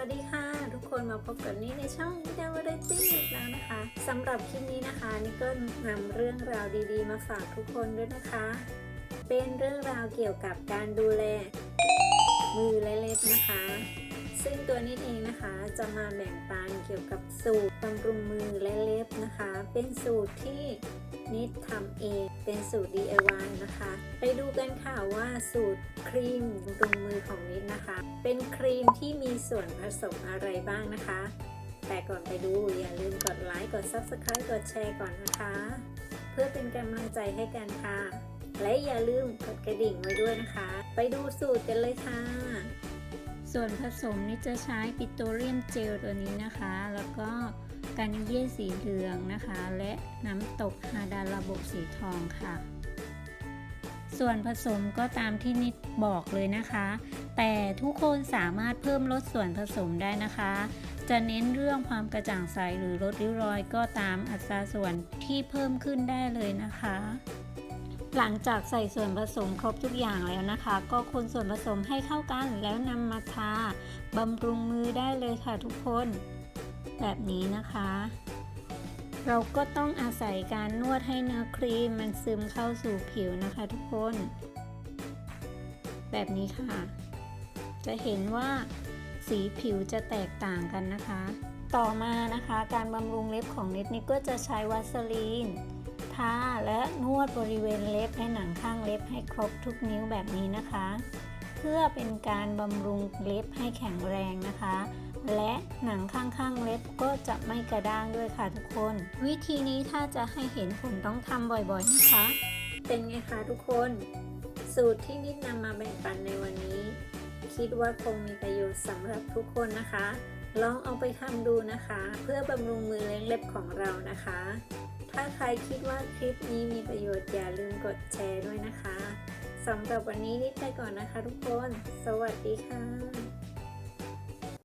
วัสดีค่ะ ทุกคนมาพบกับนี่ในช่องนิดาวาไรตี้อีกแล้วนะคะสำหรับคลิปนี้นะคะนี่ก็นำเรื่องราวดีๆ มาฝากทุกคนด้วยนะคะ เป็นเรื่องราวเกี่ยวกับการดูแลมือและเล็บนะคะ ซึ่งตัวนิดเองนะคะจะมาแบ่งปันเกี่ยวกับสูตรบำรุงมือและเล็บนะคะ เป็นสูตรที่นิดทำเองเป็นสูตร DIY นะคะ ไปดูกันค่ะว่าสูตรครีมบำรุงมือของนิดนะคะ เป็นครีมที่มีส่วนผสมอะไรบ้างนะคะ แต่ก่อนไปดูอย่าลืมกดไลค์กด Subscribe กดแชร์ก่อนนะคะ เพื่อเป็นกำลังใจให้กันค่ะ และอย่าลืมกดกระดิ่งไว้ด้วยนะคะ ไปดูสูตรกันเลยค่ะ ส่วนผสมนี่จะใช้ปิโตรเลียมเจลตัวนี้นะคะ แล้วก็กานิเย่สีเหลืองนะคะ และน้ำตกฮาดาลาโบสีทองค่ะ ส่วนผสมก็ตามที่นิดบอกเลยนะคะ แต่ทุกคนสามารถเพิ่มลดส่วนผสมได้นะคะ จะเน้นเรื่องความกระจ่างใสหรือลดริ้วรอยก็ตามอัตราส่วนที่เพิ่มขึ้นได้เลยนะคะ หลังจากใส่ส่วนผสมครบทุกอย่างแล้วนะคะ ก็คนส่วนผสมให้เข้ากันแล้วนำมาทาบำรุงมือได้เลยค่ะทุกคน แบบนี้นะคะ เราก็ต้องอาศัยการนวดให้เนื้อครีมมันซึมเข้าสู่ผิวนะคะทุกคน แบบนี้ค่ะ จะเห็นว่าสีผิวจะแตกต่างกันนะคะ ต่อมานะคะ การบำรุงเล็บของเน็ตนี่ก็จะใช้วัสลีน ทาและนวดบริเวณเล็บให้หนังข้างเล็บให้ครบทุกนิ้วแบบนี้นะคะ เพื่อเป็นการบำรุงเล็บให้แข็งแรงนะคะ และหนังข้างๆเล็บก็จะไม่กระด้างด้วยค่ะทุกคน วิธีนี้ถ้าจะให้เห็นผลต้องทำบ่อยๆนะคะ เป็นไงคะทุกคน สูตรที่นิดนำมาแบ่งปันในวันนี้ คิดว่าคงมีประโยชน์สำหรับทุกคนนะคะลองเอาไปทำดูนะคะ เพื่อบำรุงมือและเล็บของเรานะคะ ถ้าใครคิดว่าคลิปนี้มีประโยชน์อย่าลืมกดแชร์ด้วยนะคะสำหรับวันนี้นิดไปก่อนนะคะทุกคน สวัสดีค่ะ